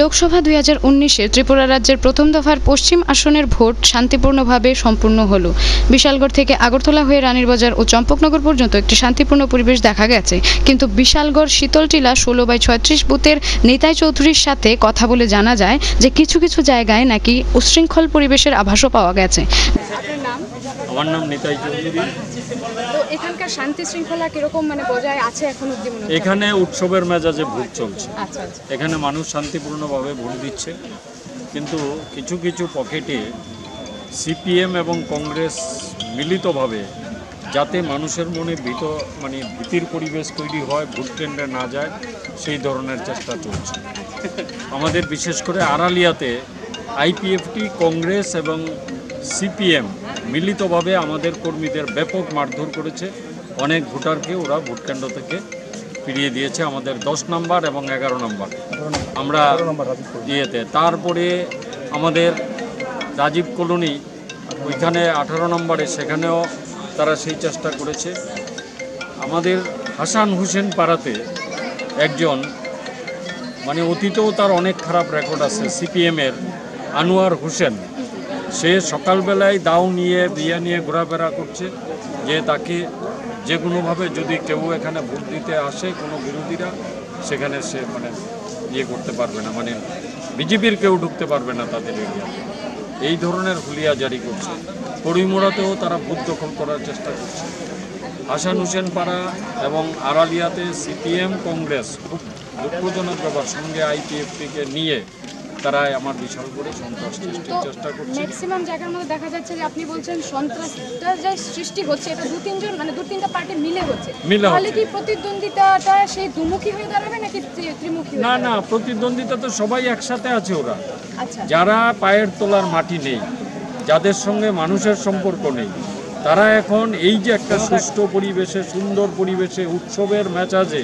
লোকসভা দুই হাজার উনিশে ত্রিপুরা রাজ্যের প্রথম দফার পশ্চিম আসনের ভোট শান্তিপূর্ণভাবে সম্পূর্ণ হলো। বিশালগড় থেকে আগরতলা হয়ে রানীরবাজার ও চম্পকনগর পর্যন্ত একটি শান্তিপূর্ণ পরিবেশ দেখা গেছে। কিন্তু বিশালগড় শীতলটিলা ষোলো বাই ছয়ত্রিশ বুথের নিতাই চৌধুরীর সাথে কথা বলে জানা যায় যে কিছু কিছু জায়গায় নাকি উশৃঙ্খল পরিবেশের আভাসও পাওয়া গেছে। আমার নাম নিতাই চৌধুরী। তো এখানকার শান্তি শৃঙ্খলা কীরকম মানে বজায় আছে এখন অব্দি মনে এখানে উৎসবের মেজাজে ভোট চলছে। আচ্ছা আচ্ছা। এখানে মানুষ শান্তিপূর্ণভাবে ভোট দিচ্ছে। কিন্তু কিছু কিছু পকেটে সিপিএম এবং কংগ্রেস মিলিতভাবে যাতে মানুষের মনে ভীত মানে ভীতির পরিবেশ তৈরি হয় ভোট কেন্দ্রে না যায় সেই ধরনের চেষ্টা চলছে। আমাদের বিশেষ করে আড়ালিয়াতে আইপিএফটি কংগ্রেস এবং সিপিএম মিলিতভাবে আমাদের কর্মীদের ব্যাপক মারধর করেছে। অনেক ভোটারকে ওরা ভোটকেন্দ্র থেকে ফিরিয়ে দিয়েছে আমাদের দশ নাম্বার এবং এগারো নাম্বার। আমরা ইয়েতে। তারপরে আমাদের রাজীব কলোনি, ওইখানে আঠারো নম্বরে, সেখানেও তারা সেই চেষ্টা করেছে। আমাদের হাসান হুসেন পাড়াতে একজন মানে অতীতেও তার অনেক খারাপ রেকর্ড আছে, সিপিএমের, আনোয়ার হোসেন। সে সকালবেলায় দাও নিয়ে বিয়া নিয়ে ঘোরাফেরা করছে। যে তাকে যে কোনোভাবে যদি কেউ এখানে ভোট দিতে আসে, কোনো বিরোধীরা, সেখানে সে মানে ইয়ে করতে পারবে না। মানে বিজেপির কেউ ঢুকতে পারবে না তাদের এরিয়াতে এই ধরনের হুলিয়া জারি করছে। পরিমোড়াতেও তারা ভোট দখল করার চেষ্টা করছে। হাসান হোসেন পাড়া এবং আড়ালিয়াতে সিপিএম, কংগ্রেস, খুব দুঃখজনক ব্যাপার। সঙ্গে আইপিএফটিকে নিয়ে তারা আমার বিশাল করে সন্ত্রাস সৃষ্টির চেষ্টা করছে। ম্যাক্সিমাম জায়গার মধ্যে দেখা যাচ্ছে যে আপনি বলছেন সন্ত্রাসটা যে সৃষ্টি হচ্ছে এটা দু তিনজন মানে দু তিনটা পার্টি মিলে হচ্ছে। তাহলে কি প্রতিদ্বন্দ্বিতাটা সেই দুমুখী হয়ে দাঁড়াবে নাকি ত্রিমুখী না না প্রতিদ্বন্দ্বিতা তো সবাই একসাথে আছে ওরা। আচ্ছা। যারা পায়ের তোলার মাটি নেই যাদের সঙ্গে মানুষের সম্পর্ক নেই তারা এখন এই যে একটা সুষ্ঠু পরিবেশে সুন্দর পরিবেশে উৎসবের মেজাজে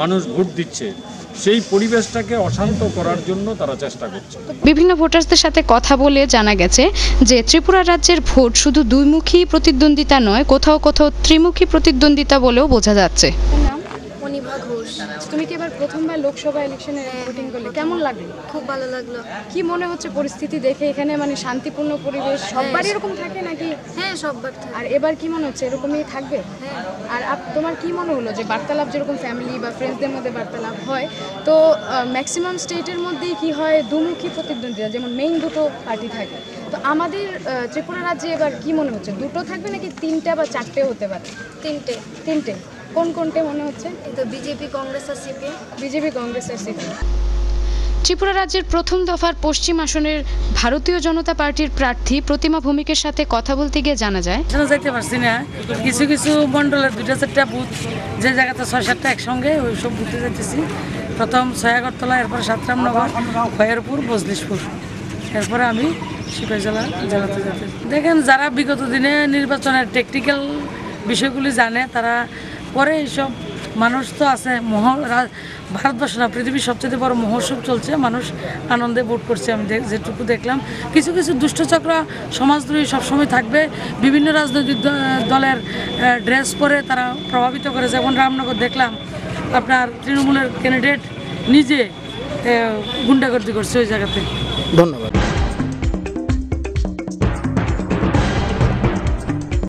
মানুষ ভোট দিচ্ছে সেই পরিবেশটাকে অশান্ত করার জন্য তারা চেষ্টা করছে। বিভিন্ন ভোটারদের সাথে কথা বলে জানা গেছে যে ত্রিপুরা রাজ্যের ভোট শুধু দুইমুখী প্রতিদ্বন্দ্বিতা নয়, কোথাও কোথাও ত্রিমুখী প্রতিদ্বন্দ্বিতা বলেও বোঝা যাচ্ছে। তুমি কি এবার প্রথমবার লোকসভা ইলেকশনে ভোটিং করলে কেমন লাগল? খুব ভালো লাগল। কি মনে হচ্ছে পরিস্থিতি দেখে এখানে মানে শান্তিপূর্ণ পরিবেশ সববার এরকম থাকে নাকি? হ্যাঁ সববার আর এবার কি মনে হচ্ছে এরকমই থাকবে? হ্যাঁ। আর তোমার কি মনে হলো যে বার্তালাপ যেরকম ফ্যামিলি বা ফ্রেন্ডসদের মধ্যে বার্তালাপ হয় তো ম্যাক্সিমাম স্টেটের মধ্যেই কি হয় দুমুখী প্রতিদ্বন্দ্বিতা যেমন মেইন দুটো পার্টি থাকে। তো আমাদের ত্রিপুরা রাজ্যে এবার কি মনে হচ্ছে? দুটো থাকবে নাকি তিনটা বা চারটে হতে পারে? তিনটে। তিনটে। কোন কোনটে মনে হচ্ছে? তো বিজেপি কংগ্রেস আর সিপিএম বিজেপি কংগ্রেস আর সিপিএম ত্রিপুরা রাজ্যের প্রথম দফার পশ্চিম আসনের ভারতীয় জনতা পার্টির প্রার্থী প্রতিমা ভৌমিকের সাথে কথা বলতে গিয়ে জানা যায় যাইতে পারছি না? কিছু কিছু মণ্ডলের দুইটা চারটা বুথ যে জায়গাতে ছয় সাতটা একসঙ্গে ওই সব বুথে যাইতেছি। প্রথম ছয়াগরতলা এরপরে সাতরামনগর খয়েরপুর বজলিশপুর এরপরে আমি সিপাহী জেলা জেলাতে যেতে দেখেন যারা বিগত দিনে নির্বাচনের টেকনিক্যাল বিষয়গুলি জানে তারা পরে এইসব মানুষ তো আছে মহ ভারতবর্ষ না, পৃথিবীর সবচেয়ে বড় মহোৎসব চলছে, মানুষ আনন্দে ভোট করছে, আমি যেটুকু দেখলাম। কিছু কিছু দুষ্টচক্র সমাজদ্রোহী সবসময় থাকবে, বিভিন্ন রাজনৈতিক দলের ড্রেস পরে তারা প্রভাবিত করে, যেমন রামনগর দেখলাম, আপনার তৃণমূলের ক্যান্ডিডেট নিজে গুন্ডাগর্দি করছে ওই জায়গাতে। ধন্যবাদ।